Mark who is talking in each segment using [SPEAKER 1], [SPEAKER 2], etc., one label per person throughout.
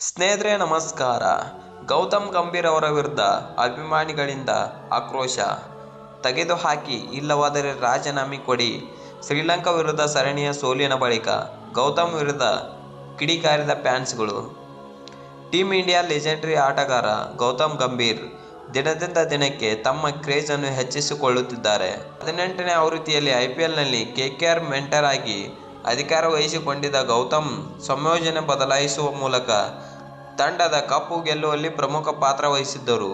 [SPEAKER 1] ಸ್ನೇಹಿತರೆ, ನಮಸ್ಕಾರ. ಗೌತಮ್ ಗಂಭೀರ್ ಅವರ ವಿರುದ್ಧ ಅಭಿಮಾನಿಗಳಿಂದ ಆಕ್ರೋಶ ತೆಗೆದುಹಾಕಿ ಇಲ್ಲವಾದರೆ ರಾಜೀನಾಮೆ ಕೊಡಿ. ಶ್ರೀಲಂಕಾ ವಿರುದ್ಧ ಸರಣಿಯ ಸೋಲಿನ ಬಳಿಕ ಗೌತಮ್ ವಿರುದ್ಧ ಕಿಡಿಕಾರಿದ ಫ್ಯಾನ್ಸ್ಗಳು. ಟೀಮ್ ಇಂಡಿಯಾ ಲೆಜೆಂಡರಿ ಆಟಗಾರ ಗೌತಮ್ ಗಂಭೀರ್ ದಿನದಿಂದ ದಿನಕ್ಕೆ ತಮ್ಮ ಕ್ರೇಜನ್ನು ಹೆಚ್ಚಿಸಿಕೊಳ್ಳುತ್ತಿದ್ದಾರೆ. ಹದಿನೆಂಟನೇ ಆವೃತ್ತಿಯಲ್ಲಿ ಐಪಿಎಲ್ನಲ್ಲಿ ಕೆಕೆಆರ್ ಮೆಂಟರ್ ಆಗಿ ಅಧಿಕಾರ ವಹಿಸಿಕೊಂಡಿದ್ದ ಗೌತಮ್ ಸಂಯೋಜನೆ ಬದಲಾಯಿಸುವ ಮೂಲಕ ತಂಡದ ಕಪ್ಪು ಗೆಲ್ಲುವಲ್ಲಿ ಪ್ರಮುಖ ಪಾತ್ರ ವಹಿಸಿದ್ದರು.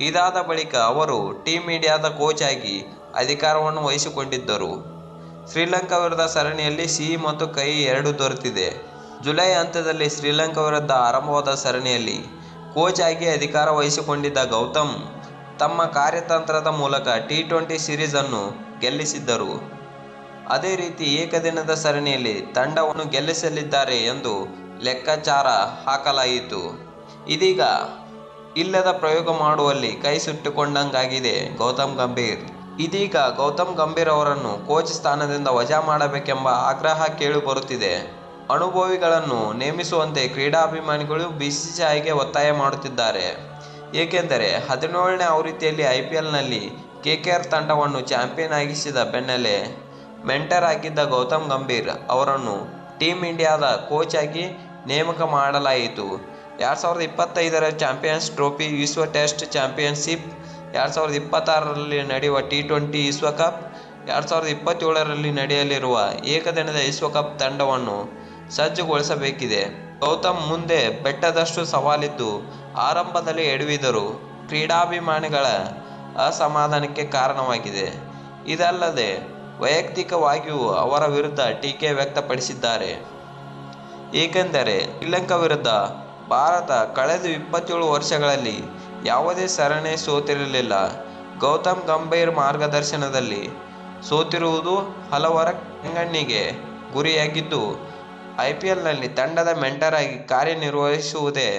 [SPEAKER 1] ಇದಾದ ಬಳಿಕ ಅವರು ಟೀಮ್ ಇಂಡಿಯಾದ ಕೋಚ್ ಆಗಿ ಅಧಿಕಾರವನ್ನು ವಹಿಸಿಕೊಂಡಿದ್ದರು. ಶ್ರೀಲಂಕಾ ವಿರುದ್ಧ ಸರಣಿಯಲ್ಲಿ ಸಿಹಿ ಮತ್ತು ಕಹಿ ಎರಡೂ ದೊರೆತಿದೆ. ಜುಲೈ ಅಂತ್ಯದಲ್ಲಿ ಶ್ರೀಲಂಕಾ ವಿರುದ್ಧ ಆರಂಭವಾದ ಸರಣಿಯಲ್ಲಿ ಕೋಚ್ ಆಗಿ ಅಧಿಕಾರ ವಹಿಸಿಕೊಂಡಿದ್ದ ಗೌತಮ್ ತಮ್ಮ ಕಾರ್ಯತಂತ್ರದ ಮೂಲಕ ಟಿ ಟ್ವೆಂಟಿ ಸಿರೀಸನ್ನು ಗೆಲ್ಲಿಸಿದ್ದರು. ಅದೇ ರೀತಿ ಏಕದಿನದ ಸರಣಿಯಲ್ಲಿ ತಂಡವನ್ನು ಗೆಲ್ಲಿಸಲಿದ್ದಾರೆ ಎಂದು ಲೆಕ್ಕಾಚಾರ ಹಾಕಲಾಯಿತು. ಇದೀಗ ಇಲ್ಲದ ಪ್ರಯೋಗ ಮಾಡುವಲ್ಲಿ ಕೈ ಸುಟ್ಟುಕೊಂಡಂಗಾಗಿದೆ ಗೌತಮ್ ಗಂಭೀರ್. ಇದೀಗ ಗೌತಮ್ ಗಂಭೀರ್ ಅವರನ್ನು ಕೋಚ್ ಸ್ಥಾನದಿಂದ ವಜಾ ಮಾಡಬೇಕೆಂಬ ಆಗ್ರಹ ಕೇಳಿಬರುತ್ತಿದೆ ಅನುಭವಿಗಳನ್ನು ನೇಮಿಸುವಂತೆ ಕ್ರೀಡಾಭಿಮಾನಿಗಳು ಬಿಸಿಸಿಐಗೆ ಒತ್ತಾಯ ಮಾಡುತ್ತಿದ್ದಾರೆ. ಏಕೆಂದರೆ ಹದಿನೇಳನೇ ಆವೃತ್ತಿಯಲ್ಲಿ ಐಪಿಎಲ್ನಲ್ಲಿ ಕೆಕೆಆರ್ ತಂಡವನ್ನು ಚಾಂಪಿಯನ್ ಆಗಿಸಿದ ಬೆನ್ನಲ್ಲೇ ಮೆಂಟರ್ ಆಗಿದ್ದ ಗೌತಮ್ ಗಂಭೀರ್ ಅವರನ್ನು ಟೀಮ್ ಇಂಡಿಯಾದ ಕೋಚ್ ಆಗಿ ನೇಮಕ ಮಾಡಲಾಯಿತು. ಎರಡು ಸಾವಿರದ ಇಪ್ಪತ್ತೈದರ ಚಾಂಪಿಯನ್ಸ್ ಟ್ರೋಫಿ ವಿಶ್ವ ಟೆಸ್ಟ್ ಚಾಂಪಿಯನ್ಶಿಪ್, ಎರಡು ಸಾವಿರದ ಇಪ್ಪತ್ತಾರರಲ್ಲಿ ನಡೆಯುವ ಟಿ ಟ್ವೆಂಟಿ ವಿಶ್ವಕಪ್, ಎರಡು ಸಾವಿರದ ಇಪ್ಪತ್ತೇಳರಲ್ಲಿ ನಡೆಯಲಿರುವ ಏಕದಿನದ ವಿಶ್ವಕಪ್ ತಂಡವನ್ನು ಸಜ್ಜುಗೊಳಿಸಬೇಕಿದೆ. ಗೌತಮ್ ಮುಂದೆ ಬೆಟ್ಟದಷ್ಟು ಸವಾಲಿದ್ದು ಆರಂಭದಲ್ಲಿ ಎಡವಿದರು. ಕ್ರೀಡಾಭಿಮಾನಿಗಳ ಅಸಮಾಧಾನಕ್ಕೆ ಕಾರಣವಾಗಿದೆ. ಇದಲ್ಲದೆ ವೈಯಕ್ತಿಕವಾಗಿಯೂ ಅವರ ವಿರುದ್ಧ ಟೀಕೆ ವ್ಯಕ್ತಪಡಿಸಿದ್ದಾರೆ. ಏಕೆಂದರೆ ಶ್ರೀಲಂಕಾ ವಿರುದ್ಧ ಭಾರತ ಕಳೆದ ಇಪ್ಪತ್ತೇಳು ವರ್ಷಗಳಲ್ಲಿ ಯಾವುದೇ ಸರಣಿ ಸೋತಿರಲಿಲ್ಲ. ಗೌತಮ್ ಗಂಭೀರ್ ಮಾರ್ಗದರ್ಶನದಲ್ಲಿ ಸೋತಿರುವುದು ಹಲವರ ಕೆಂಗಣ್ಣಿಗೆ ಗುರಿಯಾಗಿದ್ದು ಐಪಿಎಲ್ನಲ್ಲಿ ತಂಡದ ಮೆಂಟರ್ ಆಗಿ ಕಾರ್ಯನಿರ್ವಹಿಸುವುದೇ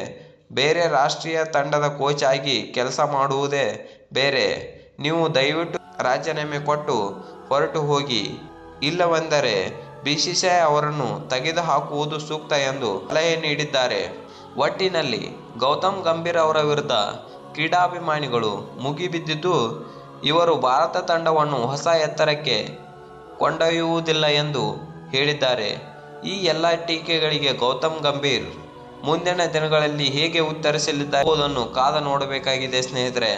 [SPEAKER 1] ಬೇರೆ ರಾಷ್ಟ್ರೀಯ ತಂಡದ ಕೋಚ್ ಆಗಿ ಕೆಲಸ ಮಾಡುವುದೇ ಬೇರೆ. ನೀವು ದಯವಿಟ್ಟು ರಾಜೀನಾಮೆ ಕೊಟ್ಟು ಹೊರಟು ಹೋಗಿ, ಇಲ್ಲವೆಂದರೆ ಬಿಸಿಸಿಐ ಅವರನ್ನು ತೆಗೆದುಹಾಕುವುದು ಸೂಕ್ತ ಎಂದು ಸಲಹೆ ನೀಡಿದ್ದಾರೆ. ಒಟ್ಟಿನಲ್ಲಿ ಗೌತಮ್ ಗಂಭೀರ್ ಅವರ ವಿರುದ್ಧ ಕ್ರೀಡಾಭಿಮಾನಿಗಳು ಮುಗಿಬಿದ್ದಿದ್ದು, ಇವರು ಭಾರತ ತಂಡವನ್ನು ಹೊಸ ಎತ್ತರಕ್ಕೆ ಕೊಂಡೊಯ್ಯುವುದಿಲ್ಲ ಎಂದು ಹೇಳಿದ್ದಾರೆ. ಈ ಎಲ್ಲ ಟೀಕೆಗಳಿಗೆ ಗೌತಮ್ ಗಂಭೀರ್ ಮುಂದಿನ ದಿನಗಳಲ್ಲಿ ಹೇಗೆ ಉತ್ತರಿಸಲಿದ್ದಾರೆ ಎಂಬುದನ್ನು ಕಾದ ನೋಡಬೇಕಾಗಿದೆ ಸ್ನೇಹಿತರೆ.